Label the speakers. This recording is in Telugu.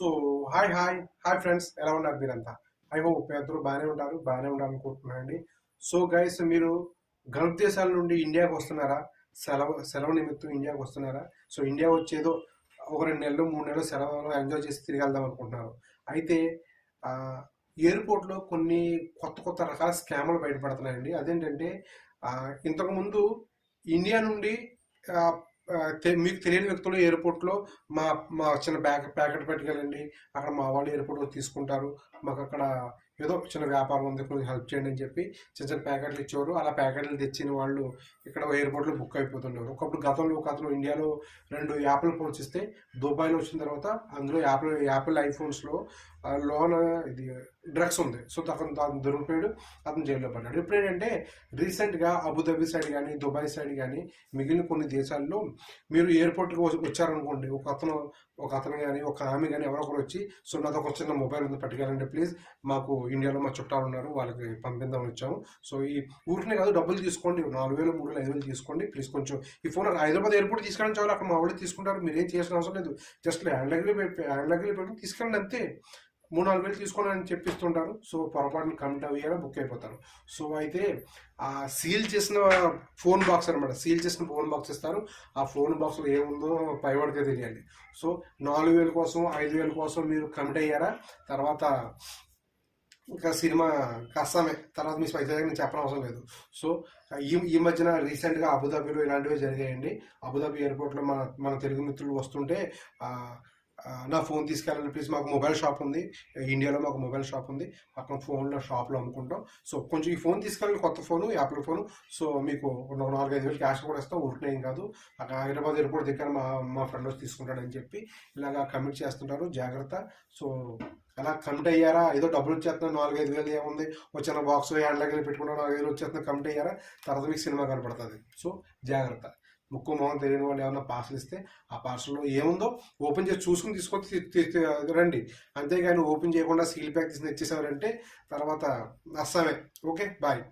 Speaker 1: So hi hi. Hi friends. ఎలా ఉన్నారు మీరంతా? ఐ హోప్ అందరూ బాగానే ఉంటారు. బాగానే ఉండాలనుకుంటున్నానండి సో గైస్ మీరు గల్ఫ్ దేశాల నుండి ఇండియాకి వస్తున్నారా? సెలవు సెలవు నిమిత్తం ఇండియాకి వస్తున్నారా? సో ఇండియా వచ్చేదో ఒక రెండు నెలలు మూడు నెలలు సెలవులో ఎంజాయ్ చేసి తిరిగి వెళ్దాం అనుకుంటున్నారు. అయితే ఎయిర్పోర్ట్లో కొన్ని కొత్త కొత్త రకాల స్కాములు బయటపడుతున్నాయండి. అదేంటంటే ఇంతకుముందు ఇండియా నుండి మీకు తెలియని వ్యక్తులు ఎయిర్పోర్ట్లో మా మా చిన్న బ్యాగ్ ప్యాకెట్ పెట్టుకెళ్ళండి. అక్కడ మా వాళ్ళు ఎయిర్పోర్ట్లో తీసుకుంటారు. మాకు అక్కడ ఏదో చిన్న వ్యాపారం ఉంది కొంచెం హెల్ప్ చేయండి అని చెప్పి చిన్న చిన్న ప్యాకెట్లు ఇచ్చేవారు. అలా ప్యాకెట్లు తెచ్చిన వాళ్ళు ఇక్కడ ఎయిర్పోర్ట్లో బుక్ అయిపోతున్నారు. ఒకప్పుడు గతంలో ఒక అతను ఇండియాలో రెండు యాపిల్ ఫోన్స్ ఇస్తే దుబాయ్లో వచ్చిన తర్వాత అందులో యాపిల్ యాపిల్ ఐఫోన్స్లో లోన్ ఇది డ్రగ్స్ ఉంది. సో అతను అతను దొరికిపోయాడు అతను జైల్లో పడ్డాడు. ఇప్పుడు ఏంటంటే రీసెంట్గా అబుదాబి సైడ్ కానీ దుబాయ్ సైడ్ కానీ మిగిలిన కొన్ని దేశాల్లో మీరు ఎయిర్పోర్ట్కి వచ్చారనుకోండి ఒక అతను ఒక అతను కానీ ఒక ఆమె కానీ ఎవరో ఒకరు వచ్చి సో నాతో ఒక చిన్న మొబైల్ ఉంది పట్టుకెళ్ళండి ప్లీజ్ మాకు ఇండియాలో మా చుట్టాలు ఉన్నారు వాళ్ళకి పంపిద్దామని వచ్చాము. సో ఈ ఊరికనే కాదు డబ్బులు తీసుకోండి. నాలుగు వేలు మూడు వేలు ఐదు వేలు తీసుకోండి. ప్లీజ్ కొంచెం ఈ ఫోన్ హైదరాబాద్ ఎయిర్పోర్ట్ తీసుకెళ్ళడం చాలు. అక్కడ మా వాళ్ళు తీసుకుంటారు. మీరు ఏం చేసిన అవసరం లేదు. Just hand luggage hand luggage పెట్టి తీసుకెళ్ళండి అంతే. మూడు నాలుగు వేలు తీసుకోండి అని చెప్పిస్తుంటారు. సో పొరపాటున కమిట్ అయ్యారా బుక్ అయిపోతారు. సో అయితే ఆ సీల్ చేసిన ఫోన్ బాక్స్ అనమాట సీల్ చేసిన ఫోన్ బాక్స్ ఇస్తారు. ఆ ఫోన్ బాక్స్లో ఏముందో పైవాడికే తెలియాలి. సో నాలుగు వేల కోసం ఐదు వేల కోసం మీరు కమిట్ అయ్యారా? తర్వాత ఇంకా సినిమా కష్టమే. తర్వాత మీ పైసా నేను చెప్పడం అవసరం లేదు. సో ఈ ఈ మధ్యన రీసెంట్గా అబుదాబీలో ఇలాంటివి జరిగాయండి. అబుదాబీ ఎయిర్పోర్ట్లో మన మన తెలుగు మిత్రులు వస్తుంటే నా ఫోన్ తీసుకెళ్ళండి ప్లీజ్. మాకు మొబైల్ షాప్ ఉంది. ఇండియాలో మాకు మొబైల్ షాప్ ఉంది. పక్కన ఫోన్లో షాప్లో అమ్ముకుంటాం. సో కొంచెం ఈ ఫోన్ తీసుకెళ్ళండి. కొత్త ఫోను యాపిల్ ఫోను. సో మీకు నాలుగైదు వేలు క్యాష్ కూడా ఇస్తాం. ఊరికనే ఏం కాదు. అక్కడ హైదరాబాద్ ఎయిర్పోర్ట్ దగ్గర మా మా ఫ్రెండ్ వచ్చి తీసుకుంటాడని చెప్పి ఇలాగా కమిట్ చేస్తుంటారు. జాగ్రత్త. సో అలా కమిట్ అయ్యారా? ఏదో డబ్బులు వచ్చేస్తున్నా నాలుగైదు వేలు ఏముంది? వచ్చిన బాక్స్ హ్యాండ్ లగేజ్ పెట్టుకున్నా నాలుగైదు వేలు వచ్చేస్తున్నా కమిట్ అయ్యారా? తర్వాత మీకు సినిమా కనపడుతుంది. సో జాగ్రత్త. ముక్కు మొహం తెలియని వాళ్ళు ఏమైనా పార్సల్ ఇస్తే ఆ పార్సల్లో ఏముందో ఓపెన్ చేసి చూసుకుని తీసుకొని రండి. అంతేగాని ఓపెన్ చేయకుండా సీల్ ప్యాక్ తీసి తెచ్చేసారంటే తర్వాత నష్టమే. Okay bye